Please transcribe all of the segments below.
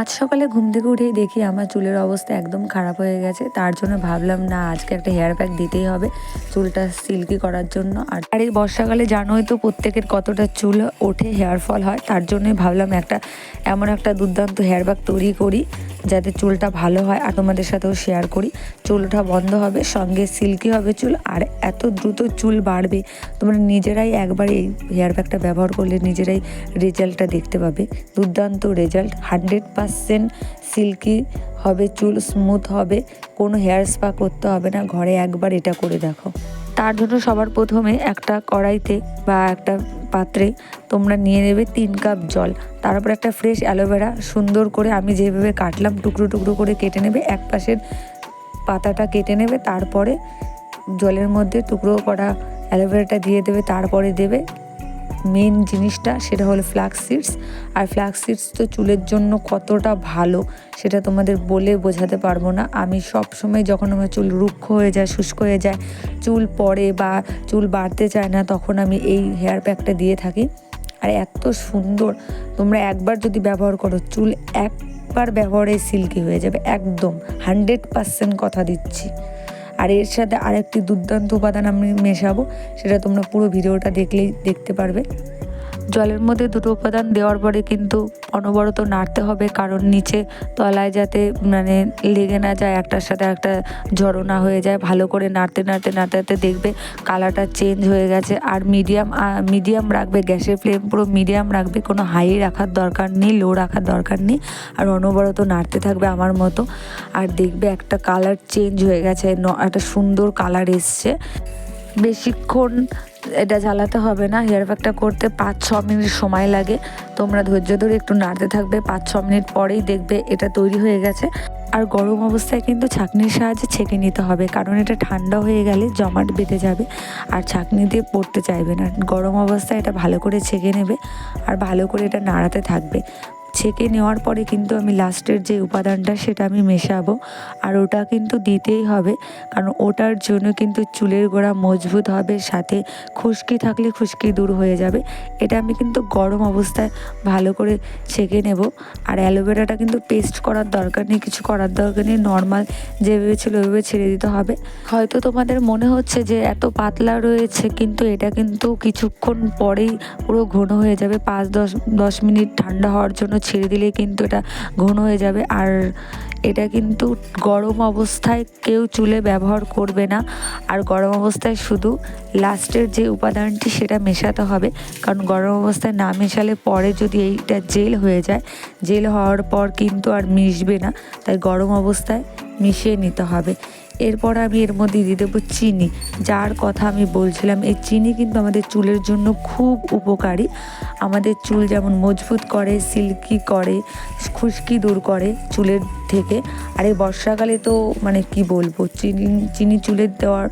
আজ সকালে ঘুম থেকে উঠেই দেখি আমার চুলের অবস্থা একদম খারাপ হয়ে গেছে। তার জন্য ভাবলাম, না, আজকে একটা হেয়ার প্যাক দিতেই হবে। চুলটা সিল্কি করার জন্য। আর এই বর্ষাকালে জানোই তো প্রত্যেকের কতটা চুল ওঠে হেয়ার ফল হয়। তার জন্যই ভাবলাম একটা, এমন একটা দুর্দান্ত হেয়ার প্যাক তৈরি করি। যাতে চুলটা ভালো হয়, আর তোমাদের সাথেও শেয়ার করি। চুলটা বন্ধ হবে, সঙ্গে সিল্কি হবে চুল, আর এত দ্রুত চুল বাড়বে। তোমরা নিজেরাই একবার এই হেয়ার ব্যাগটা ব্যবহার করলে নিজেরাই রেজাল্টটা দেখতে পাবে। দুর্দান্ত রেজাল্ট হান্ড্রেড পারসেন্ট সিল্কি হবে, চুল স্মুথ হবে, কোনো হেয়ার স্পা করতে হবে না, ঘরে একবার এটা করে দেখো। তার জন্য সবার প্রথমে একটা কড়াইতে বা একটা পাত্রে তোমরা নিয়ে নেবে তিন কাপ জল। তারপর একটা ফ্রেশ অ্যালোভেরা সুন্দর করে আমি যেভাবে কাটলাম টুকরো টুকরো করে কেটে নেবে, এক পাশের পাতাটা কেটে নেবে, তারপরে জলের মধ্যে টুকরো করা অ্যালোভেরাটা দিয়ে দেবে, তারপরে দেবে মেন জিনিসটা সেটা হলো ফ্লাক্স সিডস আর ফ্লাক্স সিডস তো চুলের জন্য কতটা ভালো সেটা তোমাদের বলে বোঝাতে পারব না। আমি সব সময় যখন আমার চুল রুক্ষ হয়ে যায়, শুষ্ক হয়ে যায়, চুল পড়ে বা চুল বাড়তে চায় না, তখন আমি এই হেয়ার প্যাকটা দিয়ে থাকি। আর এত সুন্দর, তোমরা একবার যদি ব্যবহার করো, চুল একবার ব্যবহারে সিল্কি হয়ে যাবে, একদম হান্ড্রেড পার্সেন্ট কথা দিচ্ছি। আর এর সাথে আরেকটি দুর্দান্ত উপাদান আমি মেশাবো, সেটা তোমরা পুরো ভিডিওটা দেখলেই দেখতে পারবে। জলের মধ্যে দুটো উপাদান দেওয়ার পরে কিন্তু অনবরত নাড়তে হবে, কারণ নিচে তলায় যাতে মানে লেগে না যায়, একটার সাথে একটা জড়ো না হয়ে যায়। ভালো করে নাড়তে নাড়তে নাড়তে নাড়তে দেখবে কালারটা চেঞ্জ হয়ে গেছে। আর মিডিয়াম মিডিয়াম রাখবে, গ্যাসের ফ্লেম পুরো মিডিয়াম রাখবে, কোনো হাই রাখার দরকার নেই, লো রাখার দরকার নেই, আর অনবরত নাড়তে থাকবে আমার মতো। আর দেখবে একটা কালার চেঞ্জ হয়ে গেছে একটা সুন্দর কালার এসছে। বেশিক্ষণ এটা জ্বালাতে হবে না হেয়ার প্যাকটা করতে পাঁচ, ছ মিনিট সময় লাগে। তোমরা ধৈর্য ধরে একটু নাড়তে থাকবে, পাঁচ, ছ মিনিট পরেই দেখবে এটা তৈরি হয়ে গেছে। আর গরম অবস্থায় কিন্তু ছাঁকনির সাহায্যে ছেঁকে নিতে হবে, কারণ এটা ঠান্ডা হয়ে গেলে জমাট বেঁধে যাবে আর ছাঁকনি দিয়ে পড়তে চাইবে না। গরম অবস্থায় এটা ভালো করে ছেঁকে নেবে আর ভালো করে এটা নাড়াতে থাকবে। ছেঁকে নেওয়ার পরে কিন্তু আমি লাস্টের যে উপাদানটা সেটা আমি মেশাবো। আর ওটা কিন্তু দিতেই হবে, কারণ ওটার জন্য কিন্তু চুলের গোড়া মজবুত হবে, সাথে খুশকি থাকলে খুশকি দূর হয়ে যাবে। এটা আমি কিন্তু গরম অবস্থায় ভালো করে ছেঁকে নেব। আর অ্যালোভেরাটা কিন্তু পেস্ট করার দরকার নেই, কিছু করার দরকার নেই, নর্মাল যেভাবে ছিল ওইভাবে ছেড়ে দিতে হবে। হয়তো তোমাদের মনে হচ্ছে যে এত পাতলা রয়েছে, কিন্তু এটা কিন্তু কিছুক্ষণ পরেই পুরো ঘন হয়ে যাবে, পাঁচ দশ দশ মিনিট ঠান্ডা হওয়ার জন্য ছেড়ে দিলে কিন্তু এটা ঘন হয়ে যাবে। আর এটা কিন্তু গরম অবস্থায় কেউ চুলে ব্যবহার করবে না। আর গরম অবস্থায় শুধু লাস্টের যে উপাদানটি সেটা মেশাতে হবে। কারণ গরম অবস্থায় না মেশালে পরে যদি এইটা জেল হয়ে যায়, জেল হওয়ার পর কিন্তু আর মিশবে না। তাই গরম অবস্থায় মিশিয়ে নিতে হবে। এরপর আমি এর মধ্যে দিয়ে দেবো চিনি। যার কথা আমি বলছিলাম, এই চিনি কিন্তু আমাদের চুলের জন্য খুব উপকারী। আমাদের চুল যেমন মজবুত করে, সিল্কি করে, খুশকি দূর করে চুলের থেকে। আর এই বর্ষাকালে তো মানে কি বলব, চিনি চিনি চুলের দেওয়ার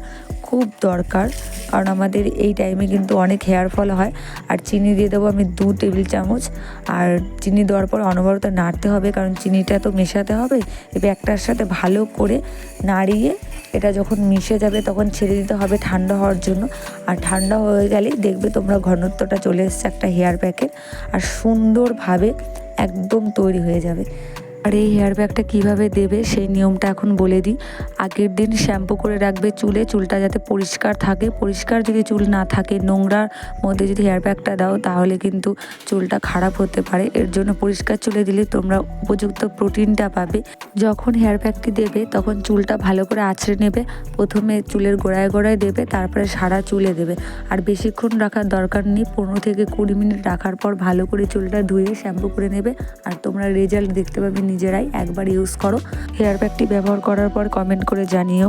খুব দরকার। কারণ আমাদের এই টাইমে কিন্তু অনেক হেয়ার ফল হয়। আর চিনি দিয়ে দেবো আমি দু টেবিল চামচ। আর চিনি দেওয়ার পর অনবরত নাড়তে হবে, কারণ চিনিটা তো মেশাতে হবে। এবার একটার সাথে ভালো করে নাড়িয়ে এটা যখন মিশে যাবে তখন ছেড়ে দিতে হবে ঠান্ডা হওয়ার জন্য। আর ঠান্ডা হয়ে গেলেই দেখবে তোমরা ঘনত্বটা চলে এসছে একটা হেয়ার প্যাকের আর সুন্দরভাবে একদম তৈরি হয়ে যাবে। আর এই হেয়ার ব্যাগটা কীভাবে দেবে? সেই নিয়মটা এখন বলে দিই। আগের দিন শ্যাম্পু করে রাখবে চুলে। চুলটা যাতে পরিষ্কার থাকে। পরিষ্কার যদি চুল না থাকে, নোংরার মধ্যে যদি হেয়ার ব্যাগটা দাও, তাহলে কিন্তু চুলটা খারাপ হতে পারে। এর জন্য পরিষ্কার চুলে দিলে তোমরা উপযুক্ত প্রোটিনটা পাবে। যখন হেয়ার প্যাকটি দেবে, তখন চুলটা ভালো করে আছড়ে নেবে। প্রথমে চুলের গোড়ায় গোড়ায় দেবে, তারপরে সারা চুলে দেবে। আর বেশিক্ষণ রাখার দরকার নেই। পনেরো থেকে কুড়ি মিনিট রাখার পর ভালো করে চুলটা ধুয়ে শ্যাম্পু করে নেবে। আর তোমরা রেজাল্ট দেখতে পাবে নিজেরাই একবার ইউজ করো। হেয়ার প্যাকটি ব্যবহার করার পর কমেন্ট করে জানিও।